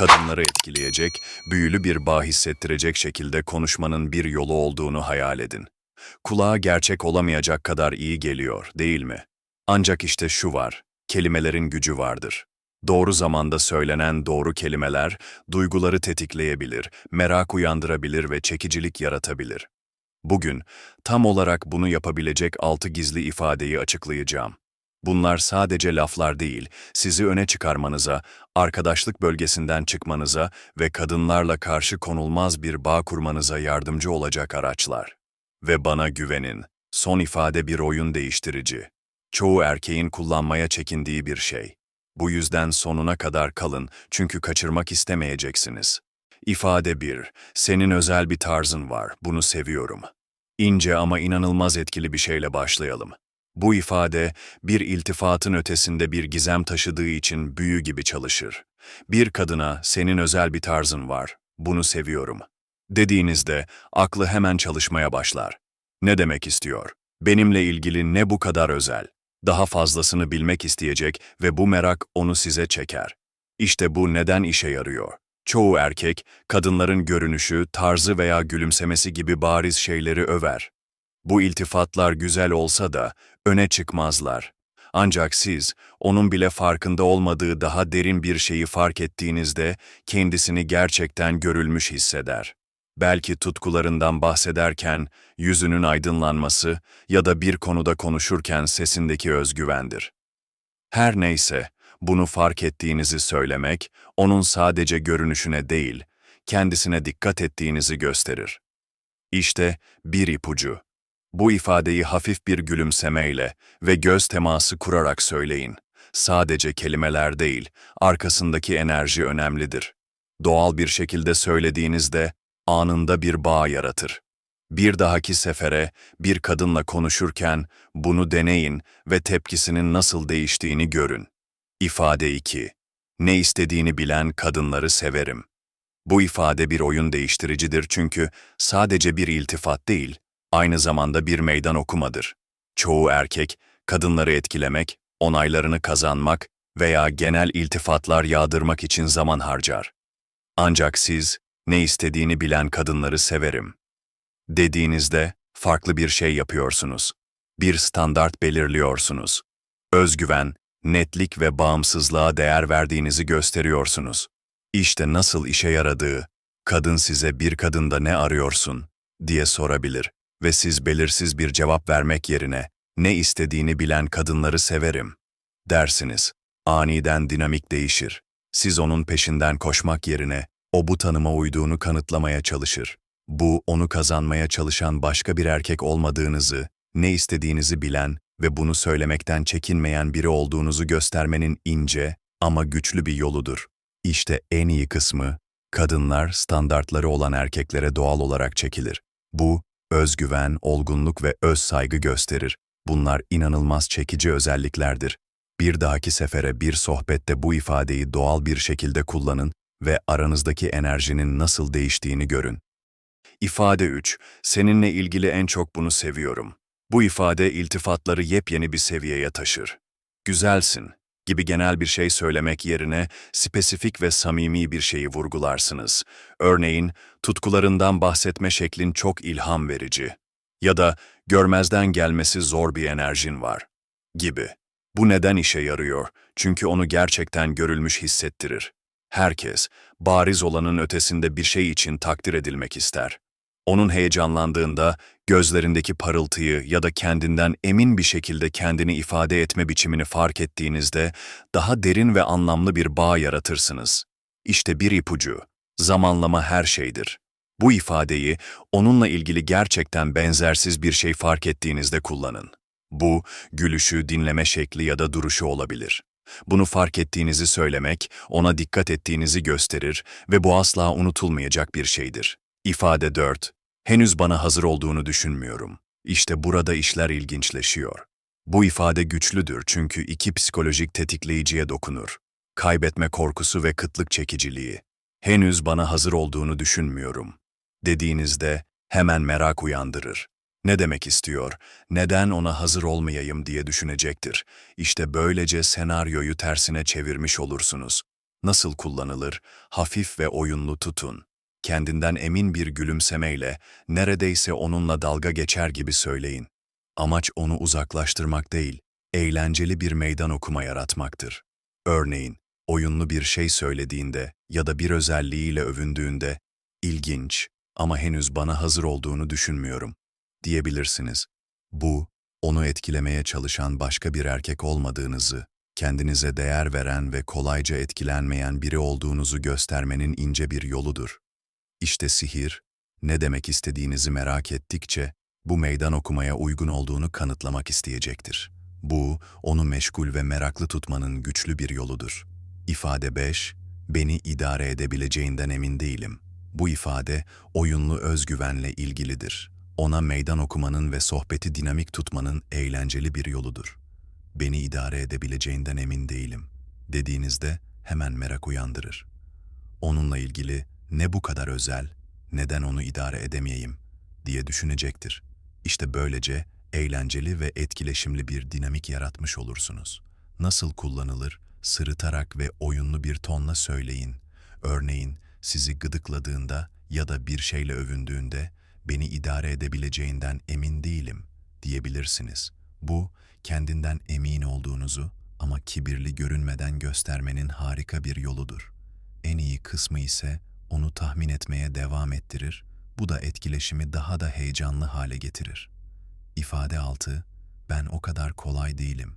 kadınları etkileyecek, büyülü bir bağ hissettirecek şekilde konuşmanın bir yolu olduğunu hayal edin. Kulağa gerçek olamayacak kadar iyi geliyor, değil mi? Ancak işte şu var, kelimelerin gücü vardır. Doğru zamanda söylenen doğru kelimeler, duyguları tetikleyebilir, merak uyandırabilir ve çekicilik yaratabilir. Bugün, tam olarak bunu yapabilecek altı gizli ifadeyi açıklayacağım. Bunlar sadece laflar değil, sizi öne çıkarmanıza, arkadaşlık bölgesinden çıkmanıza ve kadınlarla karşı konulmaz bir bağ kurmanıza yardımcı olacak araçlar. Ve bana güvenin, son ifade bir oyun değiştirici. Çoğu erkeğin kullanmaya çekindiği bir şey. Bu yüzden sonuna kadar kalın çünkü kaçırmak istemeyeceksiniz. İfade 1. Senin özel bir tarzın var, bunu seviyorum. İnce ama inanılmaz etkili bir şeyle başlayalım. Bu ifade, bir iltifatın ötesinde bir gizem taşıdığı için büyü gibi çalışır. Bir kadına, senin özel bir tarzın var, bunu seviyorum. Dediğinizde, aklı hemen çalışmaya başlar. Ne demek istiyor? Benimle ilgili ne bu kadar özel? Daha fazlasını bilmek isteyecek ve bu merak onu size çeker. İşte bu neden işe yarıyor. Çoğu erkek, kadınların görünüşü, tarzı veya gülümsemesi gibi bariz şeyleri över. Bu iltifatlar güzel olsa da öne çıkmazlar. Ancak siz, onun bile farkında olmadığı daha derin bir şeyi fark ettiğinizde kendisini gerçekten görülmüş hisseder. Belki tutkularından bahsederken yüzünün aydınlanması ya da bir konuda konuşurken sesindeki özgüvendir. Her neyse, bunu fark ettiğinizi söylemek, onun sadece görünüşüne değil, kendisine dikkat ettiğinizi gösterir. İşte bir ipucu. Bu ifadeyi hafif bir gülümsemeyle ve göz teması kurarak söyleyin. Sadece kelimeler değil, arkasındaki enerji önemlidir. Doğal bir şekilde söylediğinizde anında bir bağ yaratır. Bir dahaki sefere bir kadınla konuşurken bunu deneyin ve tepkisinin nasıl değiştiğini görün. İfade 2. Ne istediğini bilen kadınları severim. Bu ifade bir oyun değiştiricidir çünkü sadece bir iltifat değil, aynı zamanda bir meydan okumadır. Çoğu erkek, kadınları etkilemek, onaylarını kazanmak veya genel iltifatlar yağdırmak için zaman harcar. Ancak siz, ne istediğini bilen kadınları severim. Dediğinizde farklı bir şey yapıyorsunuz. Bir standart belirliyorsunuz. Özgüven, netlik ve bağımsızlığa değer verdiğinizi gösteriyorsunuz. İşte nasıl işe yaradığı, kadın size bir kadında ne arıyorsun diye sorabilir ve siz belirsiz bir cevap vermek yerine ne istediğini bilen kadınları severim dersiniz. Aniden dinamik değişir. Siz onun peşinden koşmak yerine o bu tanıma uyduğunu kanıtlamaya çalışır. Bu, onu kazanmaya çalışan başka bir erkek olmadığınızı, ne istediğinizi bilen ve bunu söylemekten çekinmeyen biri olduğunuzu göstermenin ince ama güçlü bir yoludur. İşte en iyi kısmı, kadınlar standartları olan erkeklere doğal olarak çekilir. Bu, özgüven, olgunluk ve öz saygı gösterir. Bunlar inanılmaz çekici özelliklerdir. Bir dahaki sefere bir sohbette bu ifadeyi doğal bir şekilde kullanın ve aranızdaki enerjinin nasıl değiştiğini görün. İfade 3. Seninle ilgili en çok bunu seviyorum. Bu ifade iltifatları yepyeni bir seviyeye taşır. Güzelsin gibi genel bir şey söylemek yerine spesifik ve samimi bir şeyi vurgularsınız. Örneğin, tutkularından bahsetme şeklin çok ilham verici. Ya da görmezden gelmesi zor bir enerjin var. Gibi. Bu neden işe yarıyor? Çünkü onu gerçekten görülmüş hissettirir. Herkes, bariz olanın ötesinde bir şey için takdir edilmek ister. Onun heyecanlandığında, gözlerindeki parıltıyı ya da kendinden emin bir şekilde kendini ifade etme biçimini fark ettiğinizde, daha derin ve anlamlı bir bağ yaratırsınız. İşte bir ipucu, zamanlama her şeydir. Bu ifadeyi, onunla ilgili gerçekten benzersiz bir şey fark ettiğinizde kullanın. Bu, gülüşü, dinleme şekli ya da duruşu olabilir. Bunu fark ettiğinizi söylemek, ona dikkat ettiğinizi gösterir ve bu asla unutulmayacak bir şeydir. İfade 4. Henüz bana hazır olduğunu düşünmüyorum. İşte burada işler ilginçleşiyor. Bu ifade güçlüdür çünkü iki psikolojik tetikleyiciye dokunur. Kaybetme korkusu ve kıtlık çekiciliği. Henüz bana hazır olduğunu düşünmüyorum. Dediğinizde hemen merak uyandırır. Ne demek istiyor, neden ona hazır olmayayım diye düşünecektir. İşte böylece senaryoyu tersine çevirmiş olursunuz. Nasıl kullanılır? Hafif ve oyunlu tutun. Kendinden emin bir gülümsemeyle, neredeyse onunla dalga geçer gibi söyleyin. Amaç onu uzaklaştırmak değil, eğlenceli bir meydan okuma yaratmaktır. Örneğin, oyunlu bir şey söylediğinde ya da bir özelliğiyle övündüğünde, ilginç ama henüz bana hazır olduğunu düşünmüyorum, diyebilirsiniz. Bu, onu etkilemeye çalışan başka bir erkek olmadığınızı, kendinize değer veren ve kolayca etkilenmeyen biri olduğunuzu göstermenin ince bir yoludur. İşte sihir, ne demek istediğinizi merak ettikçe, bu meydan okumaya uygun olduğunu kanıtlamak isteyecektir. Bu, onu meşgul ve meraklı tutmanın güçlü bir yoludur. İfade 5, beni idare edebileceğinden emin değilim. Bu ifade, oyunlu özgüvenle ilgilidir. Ona meydan okumanın ve sohbeti dinamik tutmanın eğlenceli bir yoludur. Beni idare edebileceğinden emin değilim. Dediğinizde hemen merak uyandırır. Onunla ilgili ne bu kadar özel, neden onu idare edemeyeyim diye düşünecektir. İşte böylece eğlenceli ve etkileşimli bir dinamik yaratmış olursunuz. Nasıl kullanılır? Sırıtarak ve oyunlu bir tonla söyleyin. Örneğin sizi gıdıkladığında ya da bir şeyle övündüğünde beni idare edebileceğinden emin değilim diyebilirsiniz. Bu kendinden emin olduğunuzu ama kibirli görünmeden göstermenin harika bir yoludur. En iyi kısmı ise onu tahmin etmeye devam ettirir, bu da etkileşimi daha da heyecanlı hale getirir. İfade 6, ben o kadar kolay değilim.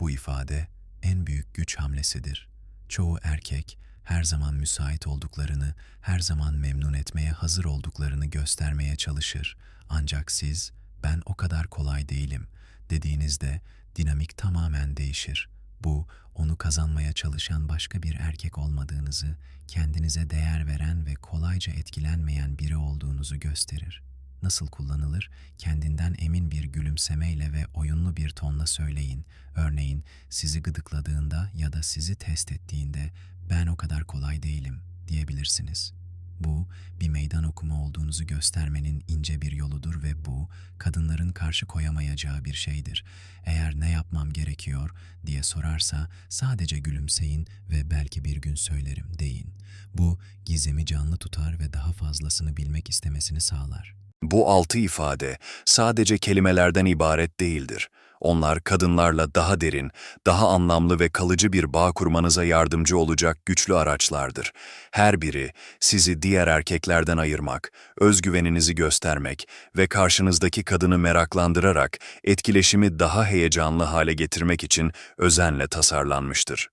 Bu ifade en büyük güç hamlesidir. Çoğu erkek her zaman müsait olduklarını, her zaman memnun etmeye hazır olduklarını göstermeye çalışır. Ancak siz, ben o kadar kolay değilim dediğinizde dinamik tamamen değişir. Bu, onu kazanmaya çalışan başka bir erkek olmadığınızı, kendinize değer veren ve kolayca etkilenmeyen biri olduğunuzu gösterir. Nasıl kullanılır? Kendinden emin bir gülümsemeyle ve oyunlu bir tonla söyleyin. Örneğin sizi gıdıkladığında ya da sizi test ettiğinde ben o kadar kolay değilim diyebilirsiniz. Bu, bir meydan okuma olduğunuzu göstermenin ince bir yoludur ve bu, kadınların karşı koyamayacağı bir şeydir. Eğer ne yapmam gerekiyor diye sorarsa sadece gülümseyin ve belki bir gün söylerim deyin. Bu, gizemi canlı tutar ve daha fazlasını bilmek istemesini sağlar. Bu altı ifade sadece kelimelerden ibaret değildir. Onlar kadınlarla daha derin, daha anlamlı ve kalıcı bir bağ kurmanıza yardımcı olacak güçlü araçlardır. Her biri sizi diğer erkeklerden ayırmak, özgüveninizi göstermek ve karşınızdaki kadını meraklandırarak etkileşimi daha heyecanlı hale getirmek için özenle tasarlanmıştır.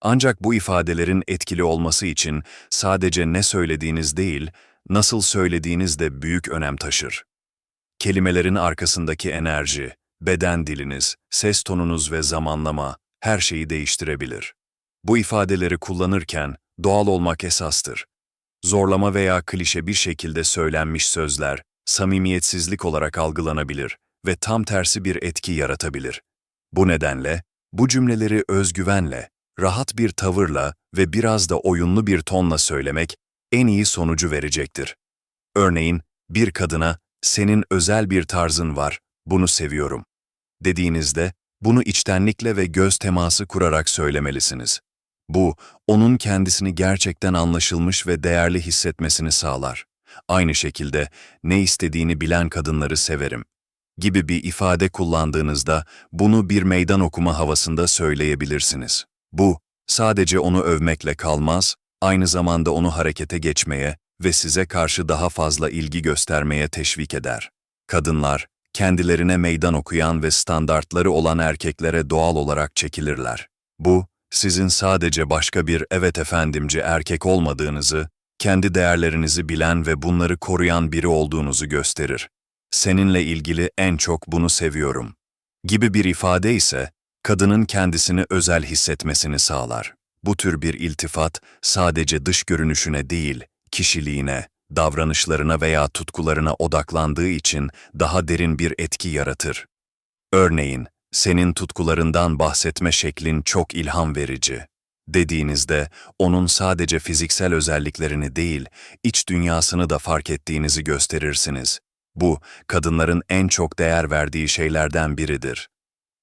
Ancak bu ifadelerin etkili olması için sadece ne söylediğiniz değil, nasıl söylediğiniz de büyük önem taşır. Kelimelerin arkasındaki enerji, beden diliniz, ses tonunuz ve zamanlama her şeyi değiştirebilir. Bu ifadeleri kullanırken doğal olmak esastır. Zorlama veya klişe bir şekilde söylenmiş sözler samimiyetsizlik olarak algılanabilir ve tam tersi bir etki yaratabilir. Bu nedenle bu cümleleri özgüvenle, rahat bir tavırla ve biraz da oyunlu bir tonla söylemek en iyi sonucu verecektir. Örneğin bir kadına senin özel bir tarzın var, bunu seviyorum dediğinizde bunu içtenlikle ve göz teması kurarak söylemelisiniz. Bu, onun kendisini gerçekten anlaşılmış ve değerli hissetmesini sağlar. Aynı şekilde ne istediğini bilen kadınları severim gibi bir ifade kullandığınızda bunu bir meydan okuma havasında söyleyebilirsiniz. Bu, sadece onu övmekle kalmaz, aynı zamanda onu harekete geçmeye ve size karşı daha fazla ilgi göstermeye teşvik eder. Kadınlar, kendilerine meydan okuyan ve standartları olan erkeklere doğal olarak çekilirler. Bu, sizin sadece başka bir evet efendimci erkek olmadığınızı, kendi değerlerinizi bilen ve bunları koruyan biri olduğunuzu gösterir. Seninle ilgili en çok bunu seviyorum. Gibi bir ifade ise, kadının kendisini özel hissetmesini sağlar. Bu tür bir iltifat sadece dış görünüşüne değil, kişiliğine, davranışlarına veya tutkularına odaklandığı için daha derin bir etki yaratır. Örneğin, senin tutkularından bahsetme şeklin çok ilham verici. Dediğinizde onun sadece fiziksel özelliklerini değil, iç dünyasını da fark ettiğinizi gösterirsiniz. Bu, kadınların en çok değer verdiği şeylerden biridir.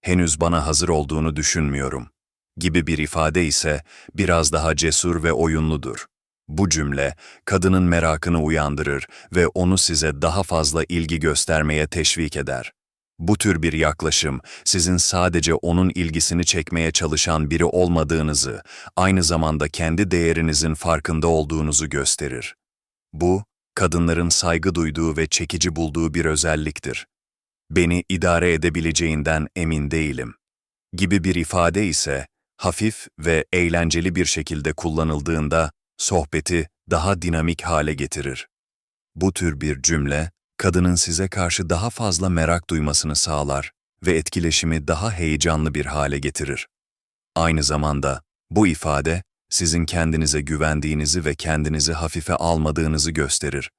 Henüz bana hazır olduğunu düşünmüyorum. Gibi bir ifade ise biraz daha cesur ve oyunludur. Bu cümle kadının merakını uyandırır ve onu size daha fazla ilgi göstermeye teşvik eder. Bu tür bir yaklaşım sizin sadece onun ilgisini çekmeye çalışan biri olmadığınızı, aynı zamanda kendi değerinizin farkında olduğunuzu gösterir. Bu, kadınların saygı duyduğu ve çekici bulduğu bir özelliktir. Beni idare edebileceğinden emin değilim. Gibi bir ifade ise hafif ve eğlenceli bir şekilde kullanıldığında sohbeti daha dinamik hale getirir. Bu tür bir cümle, kadının size karşı daha fazla merak duymasını sağlar ve etkileşimi daha heyecanlı bir hale getirir. Aynı zamanda bu ifade, sizin kendinize güvendiğinizi ve kendinizi hafife almadığınızı gösterir.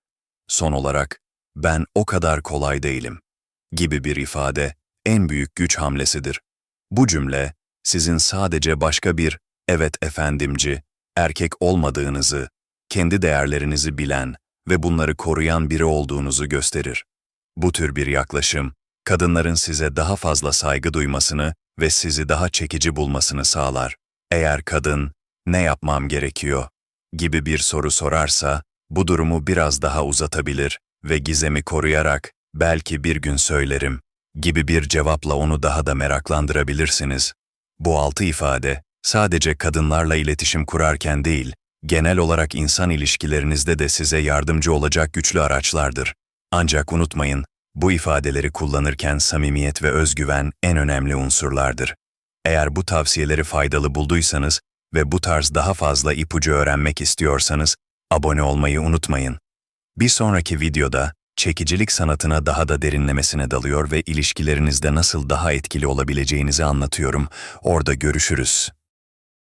Son olarak, ben o kadar kolay değilim gibi bir ifade en büyük güç hamlesidir. Bu cümle, sizin sadece başka bir evet efendimci, erkek olmadığınızı, kendi değerlerinizi bilen ve bunları koruyan biri olduğunuzu gösterir. Bu tür bir yaklaşım, kadınların size daha fazla saygı duymasını ve sizi daha çekici bulmasını sağlar. Eğer kadın, ne yapmam gerekiyor gibi bir soru sorarsa, bu durumu biraz daha uzatabilir ve gizemi koruyarak, belki bir gün söylerim gibi bir cevapla onu daha da meraklandırabilirsiniz. Bu altı ifade, sadece kadınlarla iletişim kurarken değil, genel olarak insan ilişkilerinizde de size yardımcı olacak güçlü araçlardır. Ancak unutmayın, bu ifadeleri kullanırken samimiyet ve özgüven en önemli unsurlardır. Eğer bu tavsiyeleri faydalı bulduysanız ve bu tarz daha fazla ipucu öğrenmek istiyorsanız, abone olmayı unutmayın. Bir sonraki videoda, çekicilik sanatına daha da derinlemesine dalıyor ve ilişkilerinizde nasıl daha etkili olabileceğinizi anlatıyorum. Orada görüşürüz.